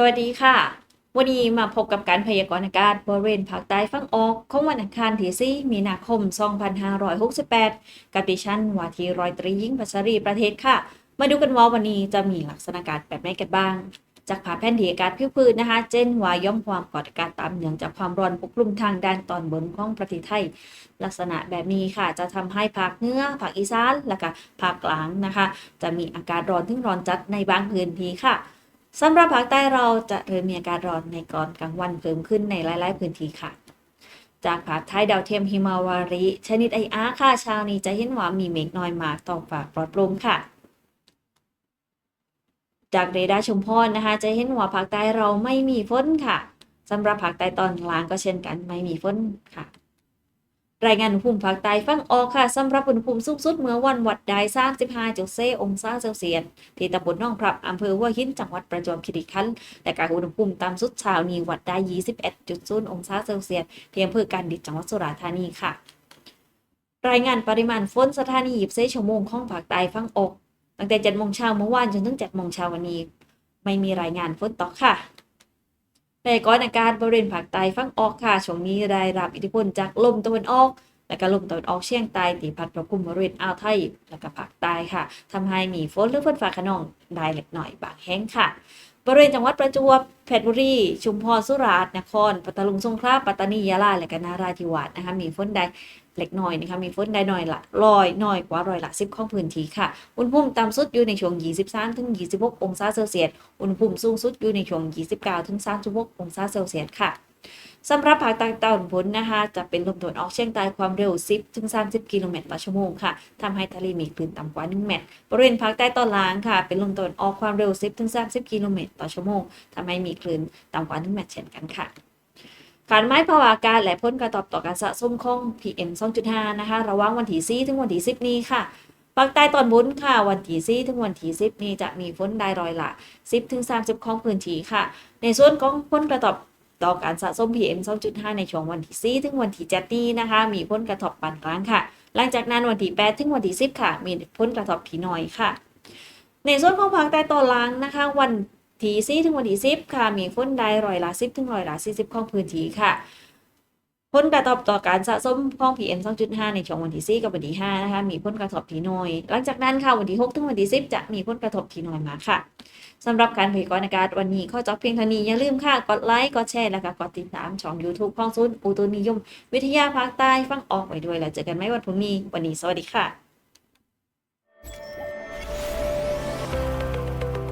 สวัสดีค่ะ วันนี้มาพบกับการพยากรณ์อากาศบริเวณภาคใต้ฝั่งออกของวันอังคารที่4มีนาคม 2568 กับดิฉันวาทีรอยตรียิ่งพัชรีประเทศค่ะ มาดูกันว่าวันนี้จะมีลักษณะอากาศแบบไหนกันบ้าง จากผาแผ่นที่อากาศพิวพืนนะคะ เช่นวาย่อมความกดอากาศต่ำเนื่องจากความร้อนปกคลุมทางด้านตอนบนของประเทศไทย ลักษณะแบบนี้ค่ะ จะทำให้ภาคเหนือภาคอีสานและก็ภาคกลางนะคะ จะมีอากาศร้อนถึงร้อนจัดในบางพื้นที่ค่ะ สำหรับภาคใต้เราจะเริ่มมีอากาศร้อนในก่อนกลางวันเพิ่มขึ้นในหลาย ๆ พื้นที่ค่ะ จากภาพถ่ายดาวเทียมฮิมาวารีชนิดไออาร์ค่ะเช้านี้จะเห็นว่ามีเมฆน้อยมากต่อฟ้าปลอดโปร่งค่ะ จากเรดาร์ชุมพรนะคะ จะเห็นว่าภาคใต้เราไม่มีฝนค่ะสำหรับภาคใต้ตอนกลางก็เช่นกันไม่มีฝนค่ะ รายงานอุณหภูมิภาคใต้ฝั่งออกค่ะสำหรับอุณหภูมิสูงสุดเมื่อวันวัดได้35จุดเซองศาเซลเซียสที่ตำบลหนองพรับอำเภอหัวหินจังหวัดประจวบคีรีขันธ์และการอุณหภูมิต่ำสุดเช้านี้วัดได้ 21.0 องศาเซลเซียสเพียงอำเภอการดิษจังหวัดสุราษฎร์ธานีค่ะ รายงานปริมาณฝนสถานี24ชั่วโมงของภาคใต้ฝั่งออกตั้งแต่7โมงเช้าเมื่อวานจนถึง7โมงเช้าวันนี้ ไม่มีรายงานฝนตกค่ะ แต่ก่อนอากาศบริเวณภาคใต้ฝั่งออกค่ะช่วงนี้ได้รับอิทธิพลจากลมตะวันออก และก็ลมตะวันออกเฉียงใต้ที่พัดปกคลุมบริเวณอ่าวไทย และก็ภาคใต้ค่ะทำให้มีฝนหรือฝนฟ้าขนองได้เล็กน้อยบางแห่งค่ะ บริเวณจังหวัดประจวบเพชรบุรี ชุมพรสุราษฎร์นครปัตตานีสงขลาปัตตานียะลาและก็นาราธิวาสนะคะมีฝนได้เล็กน้อยนะคะมีฝนได้น้อยละร้อยน้อยกว่าร้อยละ10ของพื้นที่ค่ะ อุณหภูมิต่ำสุดอยู่ในช่วง 23ถึง26 องศาเซลเซียส อุณหภูมิสูงสุดอยู่ในช่วง 29ถึง36 องศาเซลเซียสค่ะ สำหรับภาคใต้ตอนบนนะคะ จะเป็นลมตะวันออกเฉียงใต้ความเร็ว 10 ถึง 30 กิโลเมตรต่อชั่วโมงค่ะทำให้ทะเลมีคลื่นต่ำกว่า 1 เมตร บริเวณภาคใต้ตอนล่างค่ะ เป็นลมตะวันออกความเร็ว 10 ถึง 30 กิโลเมตรต่อชั่วโมงทำให้มีคลื่นต่ำกว่า 1 เมตรเช่นกันค่ะการไม้ภาวะอากาศและผลกระทบต่อการสะสมของ PM 2.5 นะคะ ระหว่างวันที่4ถึงวันที่10 นี้ค่ะภาคใต้ตอนบนค่ะ วันที่4ถึงวันที่10 นี้จะมีฝนได้รอยละ 10 ถึง 30 ของพื้นที่ค่ะ ในส่วนของผลกระทบ ต่อการสะสม PM 2.5 ในช่วงวันที่4ถึงวันที่7นี้นะคะ มีผลกระทบปานกลางค่ะ หลังจากนั้นวันที่8ถึงวันที่10 ค่ะ มีผลกระทบที่น้อยค่ะ ในส่วนของภาคใต้ตอนล่างนะคะ วันที่4ถึงวันที่10 ค่ะ มีฝนได้ร้อยละ 10 ถึงร้อยละ40 ของพื้นที่ค่ะ ผลกระทบต่อการสะสมของ PM 2.5 ในช่วงวันที่ 4 กับวันที่ 5 นะคะ มีผลกระทบที่น้อย หลังจากนั้นค่ะวันที่ 6 ถึงวันที่ 10 จะมีผลกระทบที่น้อยมาค่ะสำหรับการพยากรณ์อากาศวันนี้ข้อจบเพียงเท่านี้อย่าลืมค่ะ กดไลค์ กดแชร์ แล้วก็กดติดตามช่อง YouTube ของศูนย์อุตุนิยม วิทยาภาคใต้ฟังออกไว้ด้วยแล้วเจอกันไหมวันพรุ่งนี้ วันนี้สวัสดีค่ะ